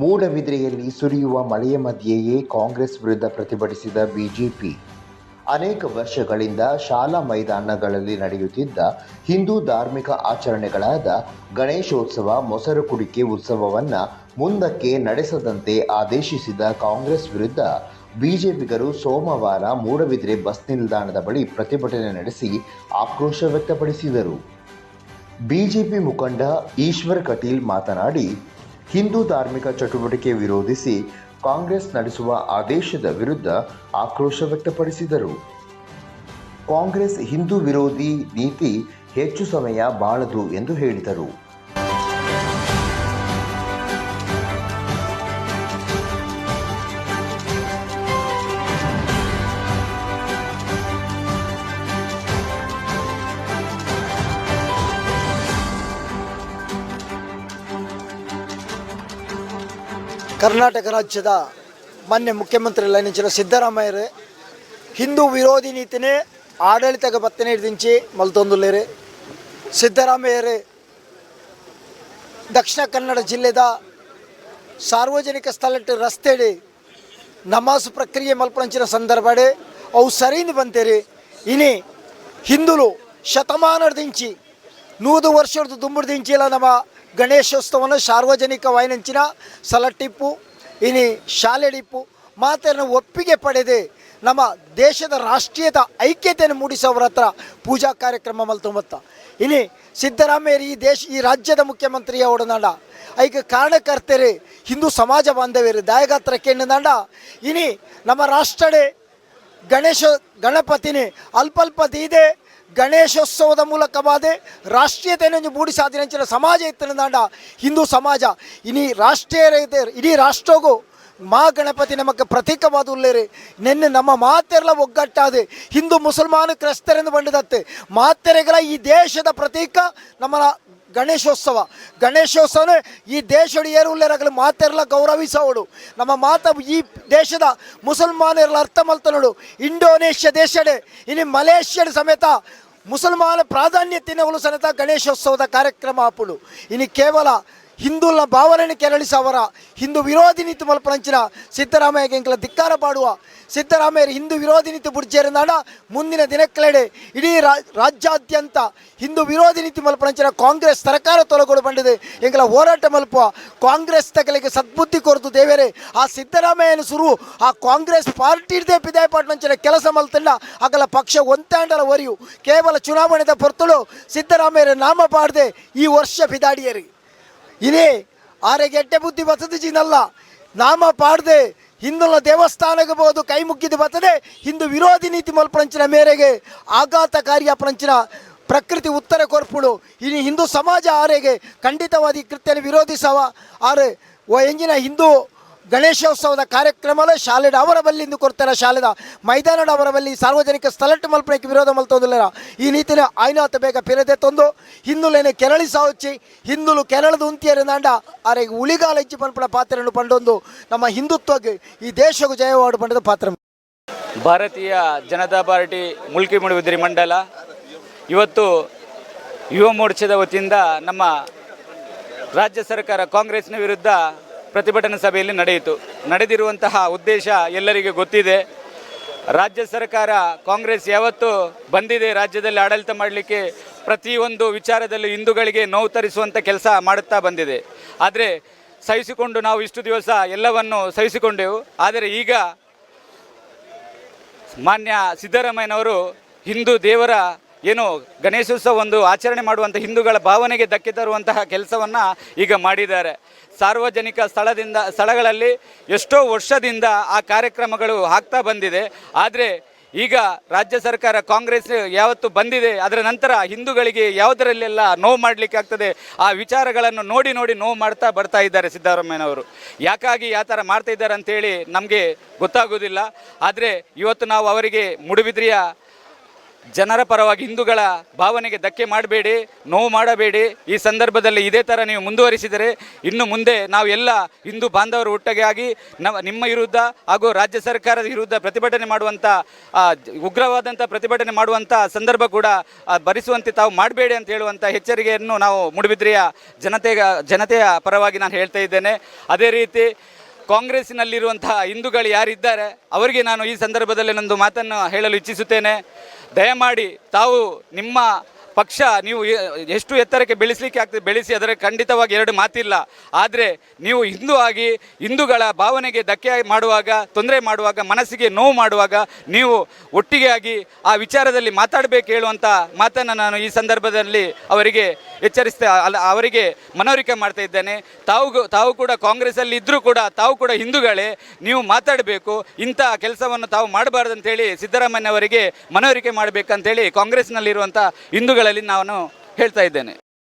ಮೂಡಬಿದ್ರೆಯಲ್ಲಿ ಸುರಿಯುವ ಮಳೆಯ ಮಧ್ಯೆಯೇ ಕಾಂಗ್ರೆಸ್ ವಿರುದ್ಧ ಪ್ರತಿಭಟಿಸಿದ ಬಿಜೆಪಿ. ಅನೇಕ ವರ್ಷಗಳಿಂದ ಶಾಲಾ ಮೈದಾನಗಳಲ್ಲಿ ನಡೆಯುತ್ತಿದ್ದ ಹಿಂದೂ ಧಾರ್ಮಿಕ ಆಚರಣೆಗಳಾದ ಗಣೇಶೋತ್ಸವ, ಮೊಸರು ಕುಡಿಕೆ ಉತ್ಸವವನ್ನು ಮುಂದಕ್ಕೆ ನಡೆಸದಂತೆ ಆದೇಶಿಸಿದ ಕಾಂಗ್ರೆಸ್ ವಿರುದ್ಧ ಬಿಜೆಪಿಗರು ಸೋಮವಾರ ಮೂಡಬಿದ್ರೆ ಬಸ್ ನಿಲ್ದಾಣದ ಬಳಿ ಪ್ರತಿಭಟನೆ ನಡೆಸಿ ಆಕ್ರೋಶ ವ್ಯಕ್ತಪಡಿಸಿದರು. ಬಿಜೆಪಿ ಮುಖಂಡ ಈಶ್ವರ್ ಕಟೀಲ್ ಮಾತನಾಡಿ ಹಿಂದೂ ಧಾರ್ಮಿಕ ಚಟುವಟಿಕೆ ವಿರೋಧಿಸಿ ಕಾಂಗ್ರೆಸ್ ನಡೆಸುವ ಆದೇಶದ ವಿರುದ್ಧ ಆಕ್ರೋಶ ವ್ಯಕ್ತಪಡಿಸಿದರು. ಕಾಂಗ್ರೆಸ್ ಹಿಂದೂ ವಿರೋಧಿ ನೀತಿ ಹೆಚ್ಚು ಸಮಯ ಬಾಳದು ಎಂದು ಹೇಳಿದರು. ಕರ್ನಾಟಕ ರಾಜ್ಯದ ಮಾನ್ಯ ಮುಖ್ಯಮಂತ್ರಿ ಲೈನಿಂచిన ಸಿದ್ದರಾಮಯ್ಯರೇ. ಹಿಂದೂ ವಿರೋಧಿ ನೀತಿನೇ ಆಡಳಿತಕ್ಕೆ ಬತ್ತನೆ ಹಿಡಿದಿಂಚಿ ಮಲ್ತೊಂದುಲ್ಲೇರೆ. ಸಿದ್ದರಾಮಯ್ಯರೇ, ದಕ್ಷಿಣ ಕನ್ನಡ ಜಿಲ್ಲೆದ ಸಾರ್ವಜನಿಕ ಸ್ಥಳಕ್ಕೆ ರಸ್ತೆಡಿ ನಮಾಜ್ ಪ್ರಕ್ರಿಯೆ ಮಲ್ಪಂಚಿನ ಸಂದರ್ಭಡೆ ಅವು ಸರಿಯಿಂದ ಬಂತೇರಿ. ಇನಿ ಹಿಂದುಲು ಶತಮಾನದಿಂಚಿ ನೂದು ವರ್ಷದ ದುಂಬುಡು ದಿಂಚಿಲ ನಮ್ಮ ಗಣೇಶೋತ್ಸವನ ಸಾರ್ವಜನಿಕ ವಾಯಿನಂಚಿನ ಸಲಟಿಪ್ಪು ಇನಿ ಶಾಲೆಡಿಪ್ಪು ಮಾತನ್ನು ಒಪ್ಪಿಗೆ ಪಡೆದೆ ನಮ್ಮ ದೇಶದ ರಾಷ್ಟ್ರೀಯದ ಐಕ್ಯತೆಯನ್ನು ಮೂಡಿಸೋರ ಹತ್ರ ಪೂಜಾ ಕಾರ್ಯಕ್ರಮ ಮಲ್ತೊಂಬತ್ತ. ಇನಿ ಸಿದ್ದರಾಮಯ್ಯ ಈ ದೇಶ, ಈ ರಾಜ್ಯದ ಮುಖ್ಯಮಂತ್ರಿಯ ಒಡನಾಡ. ಐಕ ಕಾರಣಕರ್ತರೆ, ಹಿಂದೂ ಸಮಾಜ ಬಾಂಧವ್ಯರು ದಾಯಗಾತ್ರ ಕೆಣ್ಣದಾಂಡ ಇನಿ ನಮ್ಮ ರಾಷ್ಟ್ರಡೆ ಗಣೇಶ, ಗಣಪತಿನಿ ಅಲ್ಪಲ್ಪ ದೀದೆ ಗಣೇಶೋತ್ಸವದ ಮೂಲಕ ಬಾದೆ ರಾಷ್ಟ್ರೀಯತೆಯನ್ನು ಮೂಡಿಸಾದಿನಂಚಿನ ಸಮಾಜ ಇತ್ತನದಾಂಡ ಹಿಂದೂ ಸಮಾಜ. ಇನಿ ರಾಷ್ಟ್ರೀಯ ರೈತ- ಇಡೀ ರಾಷ್ಟ್ರಗೂ ಮಾ ಗಣಪತಿ ನಮಗೆ ಪ್ರತೀಕವಾದ ಉಲ್ಲೇರಿ. ನಿನ್ನೆ ನಮ್ಮ ಮಾತೆರಲ ಒಗ್ಗಟ್ಟಾದೆ, ಹಿಂದೂ ಮುಸಲ್ಮಾನ ಕ್ರೈಸ್ತರೆಂದು ಬಂಡದತ್ತೆ ಮಾತೆರೆಗಳ ಈ ದೇಶದ ಪ್ರತೀಕ ನಮ್ಮ ಗಣೇಶೋತ್ಸವ. ಗಣೇಶೋತ್ಸವನೇ ಈ ದೇಶದ ಏರುಳ್ಳೇರಾಗಲಿ ಮಾತೆಲ್ಲ ಗೌರವಿಸೋಡು ನಮ್ಮ ಮಾತ ಈ ದೇಶದ ಮುಸಲ್ಮಾನರೆಲ್ಲ ಅರ್ಥ ಮಲ್ತನೋಡು ಇಂಡೋನೇಷ್ಯಾ ದೇಶಡೆ ಇನ್ನು ಮಲೇಷ್ಯಾಡ ಸಮೇತ ಮುಸಲ್ಮಾನ ಪ್ರಾಧಾನ್ಯತೆಯನ್ನು ಸಮೇತ ಗಣೇಶೋತ್ಸವದ ಕಾರ್ಯಕ್ರಮ ಆಪುಡು ಇನ್ನು ಕೇವಲ ಹಿಂದೂಲ ಭಾವನೆಯನ್ನು ಕೆರಳಿಸವರ ಹಿಂದೂ ವಿರೋಧಿ ನೀತಿ ಮಲ್ಪಂಚಿನ ಸಿದ್ದರಾಮಯ್ಯಗೆ ಎಂಕಲ ಧಿಕ್ಕಾರ ಪಾಡುವ ಸಿದ್ದರಾಮಯ್ಯ ಹಿಂದೂ ವಿರೋಧಿ ನೀತಿ ಬುಡ್ಜೇರಿನಾಡ ಮುಂದಿನ ದಿನಕ್ಕೆಳೆಡೆ ಇಡೀ ರಾಜ್ಯಾದ್ಯಂತ ಹಿಂದೂ ವಿರೋಧಿ ನೀತಿ ಮಲ್ಪಂಚಿನ ಕಾಂಗ್ರೆಸ್ ಸರ್ಕಾರ ತೊಲಗೊಡು ಬಂದಿದೆ ಎಂಕಲ ಹೋರಾಟ ಮಲ್ಪುವ ಕಾಂಗ್ರೆಸ್ ತಗಲಿಗೆ ಸದ್ಬುದ್ಧಿ ಕೊರತು ದೇವೇರೆ, ಆ ಸಿದ್ದರಾಮಯ್ಯನ ಸುರು, ಆ ಕಾಂಗ್ರೆಸ್ ಪಾರ್ಟಿ ಇರ್ದೇ ಪಿದಾಯ ಪಾಟ್ನಂಚಿನ ಕೆಲಸ ಮಲ್ತಂಡ ಅಗಲ ಪಕ್ಷ ಒಂತಾಂಡಲ ಒರಿಯು. ಕೇವಲ ಚುನಾವಣೆದ ಪೊರ್ತಳು ಸಿದ್ದರಾಮಯ್ಯರ ನಾಮ ಪಾಡದೆ ಈ ವರ್ಷ ಪಿದಾಡಿಯರಿ ಇದೇ ಆರೆ ಗೆಟ್ಟೆ ಬುದ್ಧಿ ಜಿನಲ್ಲ. ನಾಮ ಪಾಡದೆ ಹಿಂದುಳ ದೇವಸ್ಥಾನಕ್ಕೆ ಬೋದು ಕೈ ಮುಗ್ಗಿದ ಬರ್ತದೆ ಹಿಂದೂ ವಿರೋಧಿ ನೀತಿ ಮಲ್ಪಂಚಿನ ಮೇರೆಗೆ ಆಘಾತಕಾರಿ ಅಪರಂಚಿನ ಪ್ರಕೃತಿ ಉತ್ತರ ಕೊರ್ಪುಡು ಇನ್ನು ಹಿಂದೂ ಸಮಾಜ ಆರೆಗೆ ಖಂಡಿತವಾದಿ ಕೃತ್ಯನ ವಿರೋಧಿಸವ. ಆರೆ ಓ ಎಂಜಿನ ಹಿಂದೂ ಗಣೇಶೋತ್ಸವದ ಕಾರ್ಯಕ್ರಮ ಶಾಲೆಡ ಅವರ ಬಲ್ಲಿಂದು ಕೊಡ್ತಾರೆ ಶಾಲೆದ ಮೈದಾನದ ಅವರ ಬಲ್ಲಿ ಸಾರ್ವಜನಿಕ ಸ್ಥಳಟ್ಟು ಮಲ್ಪನೆಗೆ ವಿರೋಧ ಮಲ್ತೋದಿಲ್ಲ ಈ ನೀತಿನ ಆಯ್ನಾತ ಬೇಗ ಪಿರದೆ ತಂದು ಹಿಂದುಲೇನೆ ಕೆರಳಿ ಸಾವುಚ್ಚಿ, ಹಿಂದುಲು ಕೆರಳದ ಉಂತಿಯರು ನಾಂಡ ಆರೆಗೆ ಉಳಿಗಾಲ ಇಚ್ಚಿ ಪನ್ಪಡ ಪಾತ್ರೆಯನ್ನು ಪಂಡೊಂದು ನಮ್ಮ ಹಿಂದುತ್ವಕ್ಕೆ ಈ ದೇಶಕ್ಕೂ ಜಯವಾಡು ಪಂಡದ ಪಾತ್ರ. ಭಾರತೀಯ ಜನತಾ ಪಾರ್ಟಿ ಮುಲ್ಕಿ ಮುಳುಗುದಿರಿ ಮಂಡಲ, ಇವತ್ತು ಯುವ ಮೋರ್ಚಾದ ವತಿಯಿಂದ ನಮ್ಮ ರಾಜ್ಯ ಸರ್ಕಾರ ಕಾಂಗ್ರೆಸ್ನ ವಿರುದ್ಧ ಪ್ರತಿಭಟನಾ ಸಭೆಯಲ್ಲಿ ನಡೆಯಿತು. ನಡೆದಿರುವಂತಹ ಉದ್ದೇಶ ಎಲ್ಲರಿಗೆ ಗೊತ್ತಿದೆ. ರಾಜ್ಯ ಸರ್ಕಾರ, ಕಾಂಗ್ರೆಸ್ ಯಾವತ್ತು ಬಂದಿದೆ ರಾಜ್ಯದಲ್ಲಿ ಆಡಳಿತ ಮಾಡಲಿಕ್ಕೆ. ಪ್ರತಿಯೊಂದು ವಿಚಾರದಲ್ಲೂ ಹಿಂದೂಗಳಿಗೆ ನೋವು ತರಿಸುವಂಥ ಕೆಲಸ ಮಾಡುತ್ತಾ ಬಂದಿದೆ. ಆದರೆ ಸಹಿಸಿಕೊಂಡು ನಾವು ಇಷ್ಟು ದಿವಸ ಎಲ್ಲವನ್ನು ಸಹಿಸಿಕೊಂಡೆವು. ಆದರೆ ಈಗ ಮಾನ್ಯ ಸಿದ್ದರಾಮಯ್ಯನವರು ಹಿಂದೂ ದೇವರ ಏನು ಗಣೇಶೋತ್ಸವ ಒಂದು ಆಚರಣೆ ಮಾಡುವಂಥ ಹಿಂದೂಗಳ ಭಾವನೆಗೆ ಧಕ್ಕೆ ತರುವಂತಹ ಕೆಲಸವನ್ನು ಈಗ ಮಾಡಿದ್ದಾರೆ. ಸಾರ್ವಜನಿಕ ಸ್ಥಳದಿಂದ, ಸ್ಥಳಗಳಲ್ಲಿ ಎಷ್ಟೋ ವರ್ಷದಿಂದ ಆ ಕಾರ್ಯಕ್ರಮಗಳು ಆಗ್ತಾ ಬಂದಿದೆ. ಆದರೆ ಈಗ ರಾಜ್ಯ ಸರ್ಕಾರ, ಕಾಂಗ್ರೆಸ್ ಯಾವತ್ತು ಬಂದಿದೆ. ಅದರ ನಂತರ ಹಿಂದೂಗಳಿಗೆ ಯಾವುದರಲ್ಲೆಲ್ಲ ನೋವು ಮಾಡಲಿಕ್ಕೆ ಆಗ್ತದೆ? ಆ ವಿಚಾರಗಳನ್ನು ನೋಡಿ ನೋಡಿ ನೋವು ಮಾಡ್ತಾ ಬರ್ತಾ ಇದ್ದಾರೆ ಸಿದ್ದರಾಮಯ್ಯನವರು. ಯಾಕಾಗಿ ಯಾವ ಥರ ಮಾಡ್ತಾ ಇದ್ದಾರೆ ಅಂತೇಳಿ ನಮಗೆ ಗೊತ್ತಾಗೋದಿಲ್ಲ. ಆದರೆ ಇವತ್ತು ನಾವು ಅವರಿಗೆ ಮುಡುಬಿದ್ರಿಯ ಜನರ ಪರವಾಗಿ ಹಿಂದೂಗಳ ಭಾವನೆಗೆ ಧಕ್ಕೆ ಮಾಡಬೇಡಿ, ನೋವು ಮಾಡಬೇಡಿ. ಈ ಸಂದರ್ಭದಲ್ಲಿ ಇದೇ ಥರ ನೀವು ಮುಂದುವರಿಸಿದರೆ ಇನ್ನು ಮುಂದೆ ನಾವು ಎಲ್ಲ ಹಿಂದೂ ಬಾಂಧವರು ಒಟ್ಟಿಗೆ ಆಗಿ ನಮ್ಮ ನಿಮ್ಮ ವಿರುದ್ಧ ಹಾಗೂ ರಾಜ್ಯ ಸರ್ಕಾರದ ವಿರುದ್ಧ ಪ್ರತಿಭಟನೆ ಮಾಡುವಂಥ ಉಗ್ರವಾದಂಥ ಪ್ರತಿಭಟನೆ ಮಾಡುವಂಥ ಸಂದರ್ಭ ಕೂಡ ಭರಿಸುವಂತೆ ತಾವು ಮಾಡಬೇಡಿ ಅಂತ ಹೇಳುವಂಥ ಎಚ್ಚರಿಕೆಯನ್ನು ನಾವು ಮೂಡುಬಿದ್ರೆಯ ಜನತೆಗ ಜನತೆಯ ಪರವಾಗಿ ನಾನು ಹೇಳ್ತಾ ಇದ್ದೇನೆ. ಅದೇ ರೀತಿ ಕಾಂಗ್ರೆಸ್ಸಿನಲ್ಲಿರುವಂತಹ ಹಿಂದೂಗಳು ಯಾರಿದ್ದಾರೆ ಅವರಿಗೆ ನಾನು ಈ ಸಂದರ್ಭದಲ್ಲಿ ನಂದು ಮಾತನ್ನು ಹೇಳಲು ಇಚ್ಛಿಸುತ್ತೇನೆ. ದಯಮಾಡಿ ತಾವು ನಿಮ್ಮ ಪಕ್ಷ ನೀವು ಎಷ್ಟು ಎತ್ತರಕ್ಕೆ ಬೆಳೆಸಲಿಕ್ಕೆ ಆಗ್ತದೆ, ಬೆಳೆಸಿ ಅದರ ಖಂಡಿತವಾಗಿ ಎರಡು ಮಾತಿಲ್ಲ. ಆದರೆ ನೀವು ಹಿಂದೂ ಆಗಿ, ಹಿಂದೂಗಳ ಭಾವನೆಗೆ ಧಕ್ಕೆ ಮಾಡುವಾಗ, ತೊಂದರೆ ಮಾಡುವಾಗ, ಮನಸ್ಸಿಗೆ ನೋವು ಮಾಡುವಾಗ ನೀವು ಒಟ್ಟಿಗೆ ಆಗಿ ಆ ವಿಚಾರದಲ್ಲಿ ಮಾತಾಡಬೇಕು ಹೇಳುವಂಥ ಮಾತನ್ನು ನಾನು ಈ ಸಂದರ್ಭದಲ್ಲಿ ಅವರಿಗೆ ಎಚ್ಚರಿಸ್ತಾ, ಅಲ್ಲ, ಅವರಿಗೆ ಮನವರಿಕೆ ಮಾಡ್ತಾ ಇದ್ದೇನೆ. ತಾವು ತಾವು ಕೂಡ ಕಾಂಗ್ರೆಸ್ಸಲ್ಲಿ ಇದ್ದರೂ ಕೂಡ, ತಾವು ಕೂಡ ಹಿಂದೂಗಳೇ, ನೀವು ಮಾತಾಡಬೇಕು, ಇಂಥ ಕೆಲಸವನ್ನು ತಾವು ಮಾಡಬಾರ್ದು ಅಂತೇಳಿ ಸಿದ್ದರಾಮಯ್ಯ ಅವರಿಗೆ ಮನವರಿಕೆ ಮಾಡಬೇಕಂತೇಳಿ ಕಾಂಗ್ರೆಸ್ನಲ್ಲಿರುವಂಥ ಹಿಂದೂಗಳಲ್ಲಿ ನಾನು ಹೇಳ್ತಾ ಇದ್ದೇನೆ.